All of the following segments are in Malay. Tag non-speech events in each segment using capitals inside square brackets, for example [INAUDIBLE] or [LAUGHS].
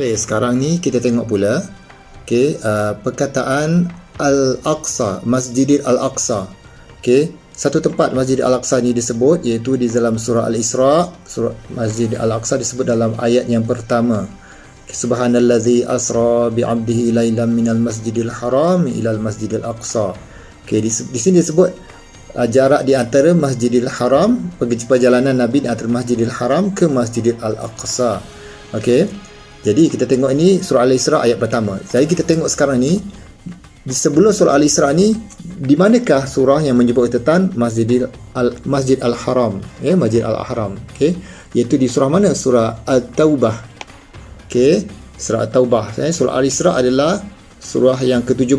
Okey, sekarang ni kita tengok pula okey, uh, perkataan Al-Aqsa, Masjidil Al-Aqsa. Okey, satu tempat Masjid Al-Aqsa ni disebut iaitu di dalam surah Al-Isra, surah Masjid Al-Aqsa disebut dalam ayat yang pertama. Subhanallazi asra bi 'abdihi lailan minal masjidil haram ila al-masjidil aqsa. Okey, di, di sini disebut uh, jarak di antara Masjidil Haram, pergi perjalanan Nabi di antara Masjidil Haram ke Masjidil Al-Aqsa. Okey. Jadi kita tengok ini surah Al-Isra ayat pertama. Jadi kita tengok sekarang ni di sebelum surah Al-Isra ni di manakah surah yang menyebut tentang Masjidil Al Masjid Al-Haram, ya, Masjid Al-Haram. Okey. Iaitu di surah mana? Surah At-Taubah. Okey, surah At-Taubah. Eh, surah Al-Isra adalah surah yang ke-17.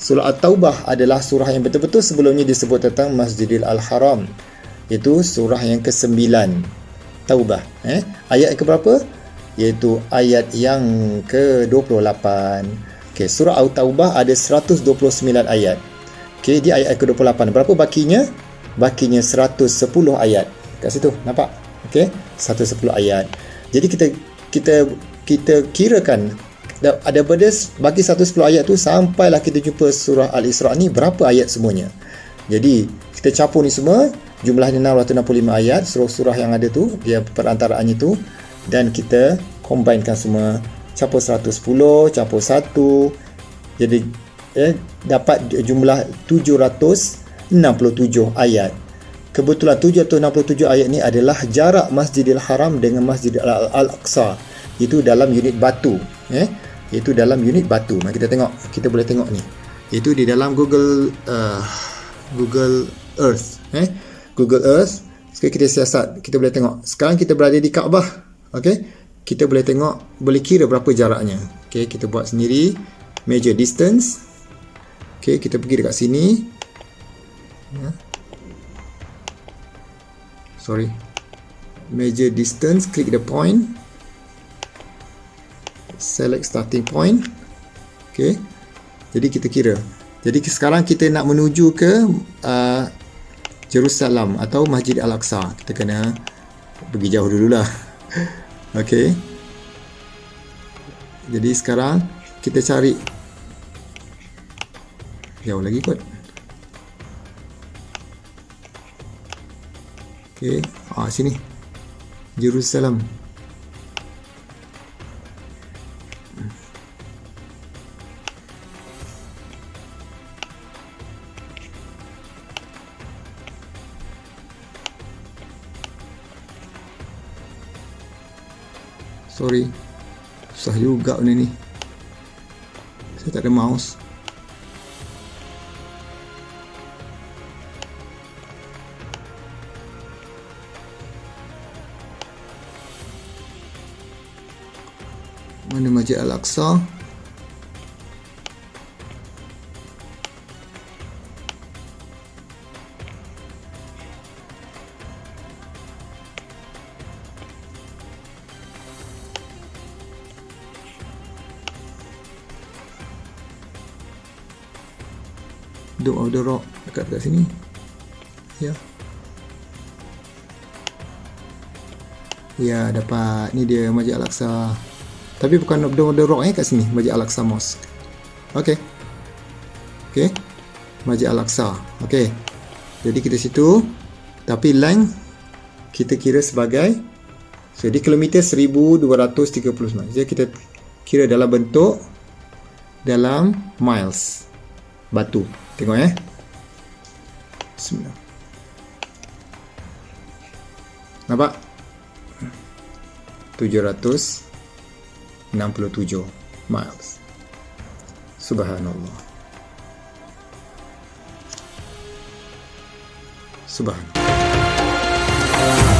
Surah At-Taubah adalah surah yang betul-betul sebelumnya disebut tentang Masjidil Al-Haram. Itu surah yang ke-9. Taubah. Eh, ayat yang ke berapa? Iaitu ayat yang ke-28. Okey, surah At-Taubah ada 129 ayat. Okey, di ayat ke-28. Berapa bakinya? Bakinya 110 ayat. Kat situ, nampak? Okey, 110 ayat. Jadi kita kita kita kirakan ada pada bagi 110 ayat tu sampailah kita jumpa surah Al-Isra ni berapa ayat semuanya. Jadi kita capur ni semua jumlahnya 665 ayat surah-surah yang ada tu dia perantaraannya tu dan kita combinekan semua capur 110 capur 1 jadi eh, dapat jumlah 767 ayat. Kebetulan 767 ayat ni adalah jarak Masjidil Haram dengan Masjidil Al-Aqsa. Itu dalam unit batu. Eh? Itu dalam unit batu. Mari kita tengok. Kita boleh tengok ni. Itu di dalam Google uh, Google Earth. Eh? Google Earth. Sekarang kita siasat. Kita boleh tengok. Sekarang kita berada di Kaabah. Okay? Kita boleh tengok. Boleh kira berapa jaraknya. Okay? Kita buat sendiri. Measure distance. Okay? Kita pergi dekat sini. Ya. sorry measure distance click the point select starting point ok jadi kita kira jadi sekarang kita nak menuju ke uh, Jerusalem atau Masjid Al-Aqsa kita kena pergi jauh dululah [LAUGHS] ok jadi sekarang kita cari jauh lagi kot Okey, ah sini. Jerusalem. Sorry. Susah juga benda ni. Saya tak ada mouse. Mana Masjid Al-Aqsa? Dome of the Rock dekat dekat sini. Ya. Ya, dapat. Ni dia Masjid Al-Aqsa. Tapi bukan Dome of the Rock eh kat sini, Masjid Al-Aqsa Mosque. Okey. Okey. Masjid Al-Aqsa. Okey. Jadi kita situ tapi length kita kira sebagai jadi kilometer 1239. Jadi kita kira dalam bentuk dalam miles batu. Tengok eh. Bismillah. Nampak? 767 miles. Subhanallah. Subhanallah.